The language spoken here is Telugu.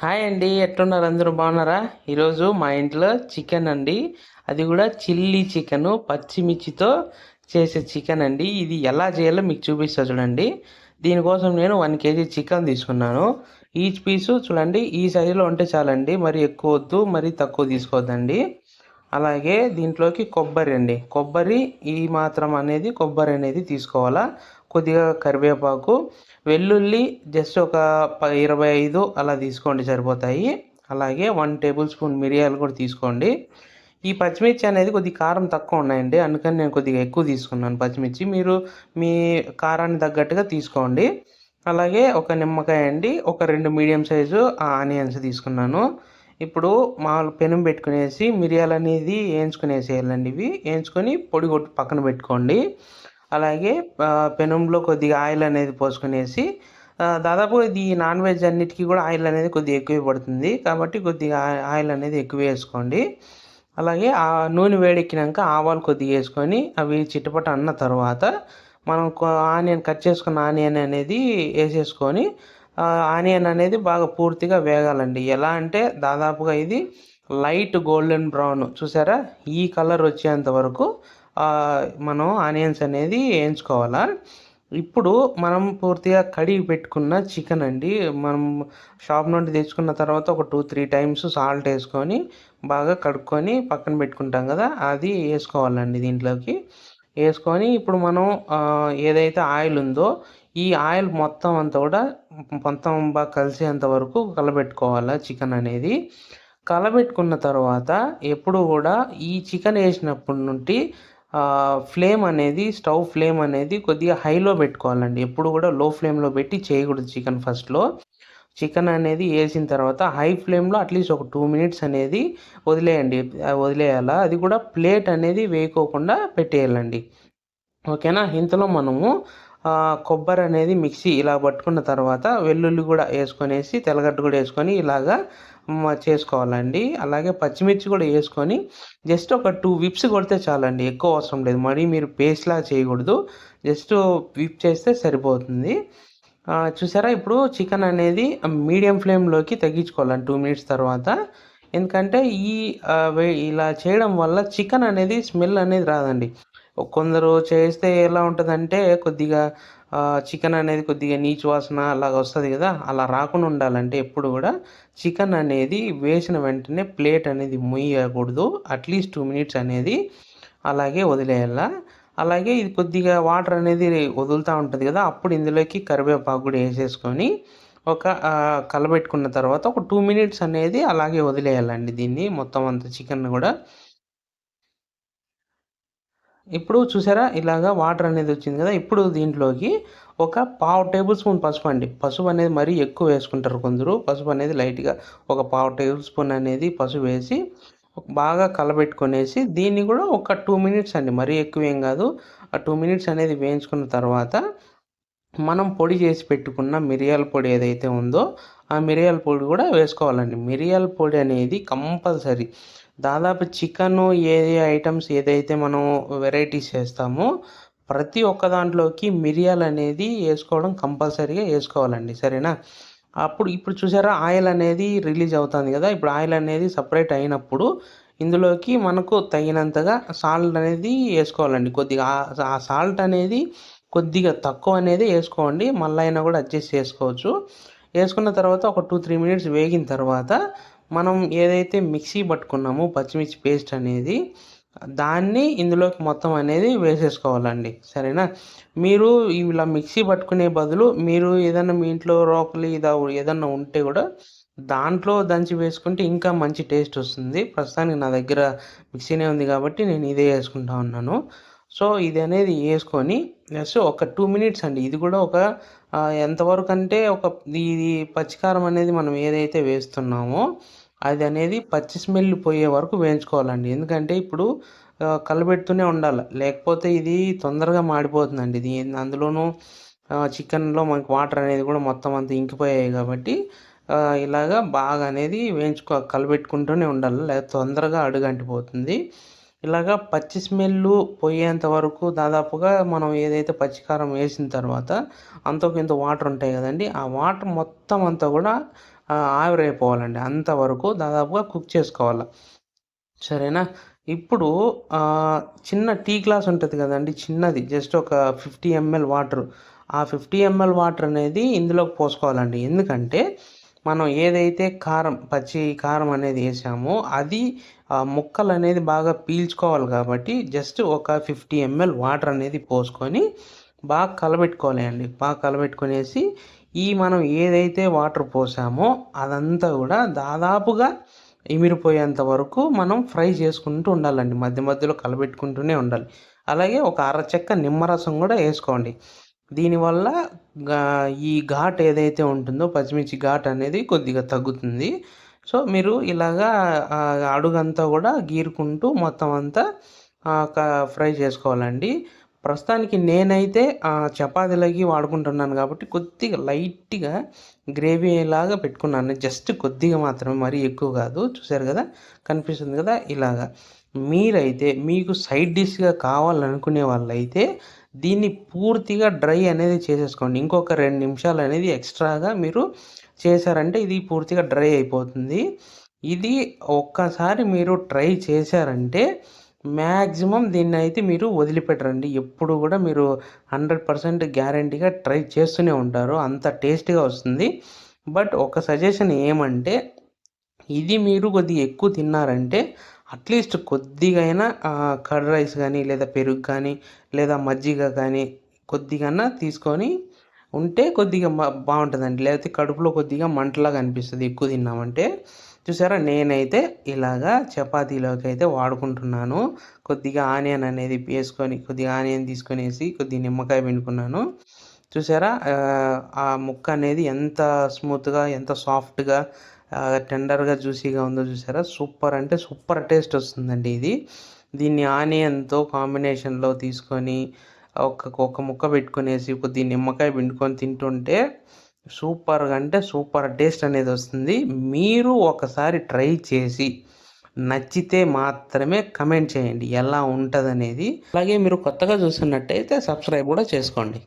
హాయ్ అండి ఎట్లున్నారు? అందరూ బాగున్నారా? ఈరోజు మా ఇంట్లో చికెన్ అండి. అది కూడా చిల్లీ చికెన్ పచ్చిమిర్చితో చేసే చికెన్ అండి. ఇది ఎలా చేయాలో మీకు చూపిస్తా చూడండి. దీనికోసం నేను వన్ కేజీ చికెన్ తీసుకున్నాను. ఈచ్ పీసు చూడండి ఈ సైజులో ఉంటే చాలండి. మరి ఎక్కువ వద్దు మరి తక్కువ తీసుకోవద్దండి. అలాగే దీంట్లోకి కొబ్బరి అండి. కొబ్బరి ఈ మాత్రం అనేది కొబ్బరి అనేది తీసుకోవాలా? కొద్దిగా కరివేపాకు వెల్లుల్లి జస్ట్ ఒక ప ఇరవై ఐదు అలా తీసుకోండి సరిపోతాయి. అలాగే వన్ టేబుల్ స్పూన్ మిరియాలు కూడా తీసుకోండి. ఈ పచ్చిమిర్చి అనేది కొద్దిగా కారం తక్కువ ఉన్నాయండి. అందుకని నేను కొద్దిగా ఎక్కువ తీసుకున్నాను పచ్చిమిర్చి. మీరు మీ కారాన్ని తగ్గట్టుగా తీసుకోండి. అలాగే ఒక నిమ్మకాయ అండి. ఒక రెండు మీడియం సైజు ఆనియన్స్ తీసుకున్నాను. ఇప్పుడు మామూలు పెనం పెట్టుకునేసి మిరియాలు అనేది వేయించుకునేసేయాలండి ఇవి. వేయించుకొని పొడి కొట్టు పక్కన పెట్టుకోండి. అలాగే పెనంలో కొద్దిగా ఆయిల్ అనేది పోసుకునేసి దాదాపు ఇది నాన్ వెజ్ అన్నిటికీ కూడా ఆయిల్ అనేది కొద్దిగా ఎక్కువ పడుతుంది. కాబట్టి కొద్దిగా ఆయిల్ అనేది ఎక్కువ వేసుకోండి. అలాగే ఆ నూనె వేడెక్కినాక ఆవాలు కొద్దిగా వేసుకొని అవి చిట్టపట అన్న తర్వాత మనం ఆనియన్ కట్ చేసుకున్న ఆనియన్ అనేది వేసేసుకొని ఆనియన్ అనేది బాగా పూర్తిగా వేగాలండి. ఎలా అంటే దాదాపుగా ఇది లైట్ గోల్డెన్ బ్రౌన్ చూసారా? ఈ కలర్ వచ్చేంత వరకు మనం ఆనియన్స్ అనేది వేయించుకోవాలా? ఇప్పుడు మనం పూర్తిగా కడిగి పెట్టుకున్న చికెన్ అండి. మనం షాప్ నుండి తెచ్చుకున్న తర్వాత ఒక టూ త్రీ టైమ్స్ సాల్ట్ వేసుకొని బాగా కడుక్కొని పక్కన పెట్టుకుంటాం కదా అది వేసుకోవాలండి దీంట్లోకి. వేసుకొని ఇప్పుడు మనం ఏదైతే ఆయిల్ ఉందో ఈ ఆయిల్ మొత్తం అంతా కూడా మొత్తం బాగా కలిసేంత వరకు కలబెట్టుకోవాలి చికెన్ అనేది. కలబెట్టుకున్న తర్వాత ఎప్పుడు కూడా ఈ చికెన్ వేసినప్పటి నుండి ఫ్లేమ్ అనేది స్టవ్ ఫ్లేమ్ అనేది కొద్దిగా హైలో పెట్టుకోవాలండి. ఎప్పుడు కూడా లో ఫ్లేమ్లో పెట్టి చేయకూడదు చికెన్ ఫస్ట్లో. చికెన్ అనేది వేసిన తర్వాత హై ఫ్లేమ్లో అట్లీస్ట్ ఒక టూ మినిట్స్ అనేది వదిలేయండి. వదిలేయాలా? అది కూడా ప్లేట్ అనేది వేయకోకుండా పెట్టేయాలండి. ఓకేనా? ఇంతలో మనము కొబ్బరి అనేది మిక్సీ ఇలా పట్టుకున్న తర్వాత వెల్లుల్లి కూడా వేసుకొనేసి తెల్లగడ్డ కూడా వేసుకొని ఇలాగా చేసుకోవాలండి. అలాగే పచ్చిమిర్చి కూడా వేసుకొని జస్ట్ ఒక టూ విప్స్ కొడితే చాలండి. ఎక్కువ అవసరం లేదు. మరీ మీరు పేస్ట్లా చేయకూడదు. జస్ట్ విప్ చేస్తే సరిపోతుంది. చూసారా? ఇప్పుడు చికెన్ అనేది మీడియం ఫ్లేమ్లోకి తగ్గించుకోవాలండి టూ మినిట్స్ తర్వాత. ఎందుకంటే ఈ ఇలా చేయడం వల్ల చికెన్ అనేది స్మెల్ అనేది రాదండి. కొందరు చేస్తే ఎలా ఉంటుందంటే కొద్దిగా చికెన్ అనేది కొద్దిగా నీచు వాసన అలాగ వస్తుంది కదా అలా రాకుండా ఉండాలంటే ఎప్పుడు కూడా చికెన్ అనేది వేసిన వెంటనే ప్లేట్ అనేది ముయ్యకూడదు. అట్లీస్ట్ టూ మినిట్స్ అనేది అలాగే వదిలేయాలా. అలాగే ఇది కొద్దిగా వాటర్ అనేది వదులుతూ ఉంటుంది కదా అప్పుడు ఇందులోకి కరివేపాకు కూడా వేసేసుకొని ఒక కలబెట్టుకున్న తర్వాత ఒక టూ మినిట్స్ అనేది అలాగే వదిలేయాలండి దీన్ని. మొత్తం అంత చికెన్ కూడా ఇప్పుడు చూసారా ఇలాగా వాటర్ అనేది వచ్చింది కదా ఇప్పుడు దీంట్లోకి ఒక పావు టేబుల్ స్పూన్ పసుపు అండి. పసుపు అనేది మరీ ఎక్కువ వేసుకుంటారు కొందరు. పసుపు అనేది లైట్గా ఒక పావు టేబుల్ స్పూన్ అనేది పసుపు వేసి బాగా కలబెట్టుకునేసి దీన్ని కూడా ఒక టూ మినిట్స్ అండి. మరీ ఎక్కువ ఏం కాదు. ఆ టూ మినిట్స్ అనేది వేయించుకున్న తర్వాత మనం పొడి చేసి పెట్టుకున్న మిరియాల పొడి ఏదైతే ఉందో ఆ మిరియాల పొడి కూడా వేసుకోవాలండి. మిరియాల పొడి అనేది కంపల్సరీ. దాదాపు చికెన్ ఏ ఐటమ్స్ ఏదైతే మనం వెరైటీస్ చేస్తామో ప్రతి ఒక్క దాంట్లోకి మిరియాలు అనేది వేసుకోవడం కంపల్సరీగా వేసుకోవాలండి. సరేనా? అప్పుడు ఇప్పుడు చూసారా ఆయిల్ అనేది రిలీజ్ అవుతుంది కదా. ఇప్పుడు ఆయిల్ అనేది సపరేట్ అయినప్పుడు ఇందులోకి మనకు తగినంతగా సాల్ట్ అనేది వేసుకోవాలండి. కొద్దిగా ఆ సాల్ట్ అనేది కొద్దిగా తక్కువ అనేది వేసుకోండి. మళ్ళీ అయినా కూడా అడ్జస్ట్ చేసుకోవచ్చు. వేసుకున్న తర్వాత ఒక టూ త్రీ మినిట్స్ వేగిన తర్వాత మనం ఏదైతే మిక్సీ పట్టుకున్నామో పచ్చిమిర్చి పేస్ట్ అనేది దాన్ని ఇందులోకి మొత్తం అనేది వేసేసుకోవాలండి. సరేనా? మీరు ఇలా మిక్సీ పట్టుకునే బదులు మీరు ఏదైనా మీ ఇంట్లో రోకలి ఇదా ఏదన్నా ఉంటే కూడా దాంట్లో దంచి వేసుకుంటే ఇంకా మంచి టేస్ట్ వస్తుంది. ప్రస్తుతానికి నా దగ్గర మిక్సీనే ఉంది కాబట్టి నేను ఇదే వేసుకుంటా ఉన్నాను. సో ఇది అనేది వేసుకొని నెక్స్ట్ ఒక టూ మినిట్స్ అండి. ఇది కూడా ఒక ఎంతవరకు అంటే ఒక ఇది పచ్చికారం అనేది మనం ఏదైతే వేస్తున్నామో అది అనేది పచ్చి స్మెల్ పోయే వరకు వేయించుకోవాలండి. ఎందుకంటే ఇప్పుడు కలబెడుతూనే ఉండాలి. లేకపోతే ఇది తొందరగా మాడిపోతుందండి. ఇది అందులోనూ చికెన్లో మనకి వాటర్ అనేది కూడా మొత్తం అంతా ఇంకిపోయాయి కాబట్టి ఇలాగా బాగా అనేది వేయించుకో కలబెట్టుకుంటూనే ఉండాలి. లేకపోతే తొందరగా అడుగంటిపోతుంది. ఇలాగా పచ్చి స్మెల్ పోయేంత వరకు దాదాపుగా మనం ఏదైతే పచ్చికారం వేసిన తర్వాత అంతకు ఇంత వాటర్ ఉంటాయి కదండి ఆ వాటర్ మొత్తం అంతా కూడా ఆవిరైపోవాలండి. అంతవరకు దాదాపుగా కుక్ చేసుకోవాలి. సరేనా? ఇప్పుడు చిన్న టీ గ్లాస్ ఉంటుంది కదండి చిన్నది. జస్ట్ ఒక ఫిఫ్టీ ఎంఎల్ వాటర్. ఆ ఫిఫ్టీ ఎంఎల్ వాటర్ అనేది ఇందులోకి పోసుకోవాలండి. ఎందుకంటే మనం ఏదైతే కారం పచ్చి కారం అనేది వేసామో అది ముక్కలు అనేది బాగా పీల్చుకోవాలి కాబట్టి జస్ట్ ఒక ఫిఫ్టీ ఎంఎల్ వాటర్ అనేది పోసుకొని బాగా కలబెట్టుకోవాలి అండి. బాగా కలబెట్టుకునేసి ఈ మనం ఏదైతే వాటర్ పోసామో అదంతా కూడా దాదాపుగా ఇమిరిపోయేంత వరకు మనం ఫ్రై చేసుకుంటూ ఉండాలండి. మధ్య మధ్యలో కలబెట్టుకుంటూనే ఉండాలి. అలాగే ఒక అరచెక్క నిమ్మరసం కూడా వేసుకోండి. దీనివల్ల ఈ ఘాట్ ఏదైతే ఉంటుందో పచ్చిమిర్చి ఘాట్ అనేది కొద్దిగా తగ్గుతుంది. సో మీరు ఇలాగా అడుగంతా కూడా గీరుకుంటూ మొత్తం అంతా క- ఫ్రై చేసుకోవాలండి. ప్రస్తుతానికి నేనైతే ఆ, చపాతీలకి వాడుకుంటున్నాను కాబట్టి కొద్దిగా లైట్గా గ్రేవీ లాగా పెట్టుకున్నాను. జస్ట్ కొద్దిగా మాత్రమే మరీ ఎక్కువ కాదు. చూసారు కదా? కనిపిస్తుంది కదా? ఇలాగా. మీరైతే మీకు సైడ్ డిష్గా కావాలనుకునే వాళ్ళైతే దీన్ని పూర్తిగా డ్రై అనేది చేసేసుకోండి. ఇంకొక రెండు నిమిషాలు అనేది ఎక్స్ట్రాగా మీరు చేశారంటే ఇది పూర్తిగా డ్రై అయిపోతుంది. ఇది ఒక్కసారి మీరు ట్రై చేశారంటే మ్యాక్సిమం దీన్ని అయితే మీరు వదిలిపెట్టరండి. ఎప్పుడు కూడా మీరు హండ్రెడ్ పర్సెంట్ గ్యారంటీగా ట్రై చేస్తూనే ఉంటారు. అంత టేస్టీగా వస్తుంది. బట్ ఒక సజెషన్ ఏమంటే ఇది మీరు కొద్దిగా ఎక్కువ తిన్నారంటే అట్లీస్ట్ కొద్దిగైనా కర్డ్ రైస్ కానీ లేదా పెరుగు కానీ లేదా మజ్జిగ కానీ కొద్దిగా తీసుకొని ఉంటే కొద్దిగా బాగుంటుందండి. లేకపోతే కడుపులో కొద్దిగా మంటలాగా అనిపిస్తుంది. ఎక్కువ తిన్నామంటే చూసారా? నేనైతే ఇలాగా చపాతీలోకి అయితే వాడుకుంటున్నాను. కొద్దిగా ఆనియన్ అనేది వేసుకొని కొద్దిగా ఆనియన్ తీసుకొనేసి కొద్దిగా నిమ్మకాయ పిండుకున్నాను. చూసారా? ఆ, ఆ ముక్క అనేది ఎంత స్మూత్గా ఎంత సాఫ్ట్గా టెండర్గా జ్యూసీగా ఉందో చూసారా? సూపర్ అంటే సూపర్ టేస్ట్ వస్తుందండి ఇది. దీన్ని ఆనియన్తో కాంబినేషన్లో తీసుకొని ఒక ఒక ముక్క పెట్టుకునేసి కొద్ది నిమ్మకాయ పిండుకొని తింటుంటే సూపర్గా అంటే సూపర్ టేస్ట్ అనేది వస్తుంది. మీరు ఒకసారి ట్రై చేసి నచ్చితే మాత్రమే కమెంట్ చేయండి ఎలా ఉంటుంది అనేది అలాగే మీరు కొత్తగా చూస్తున్నట్టయితే సబ్స్క్రైబ్ కూడా చేసుకోండి.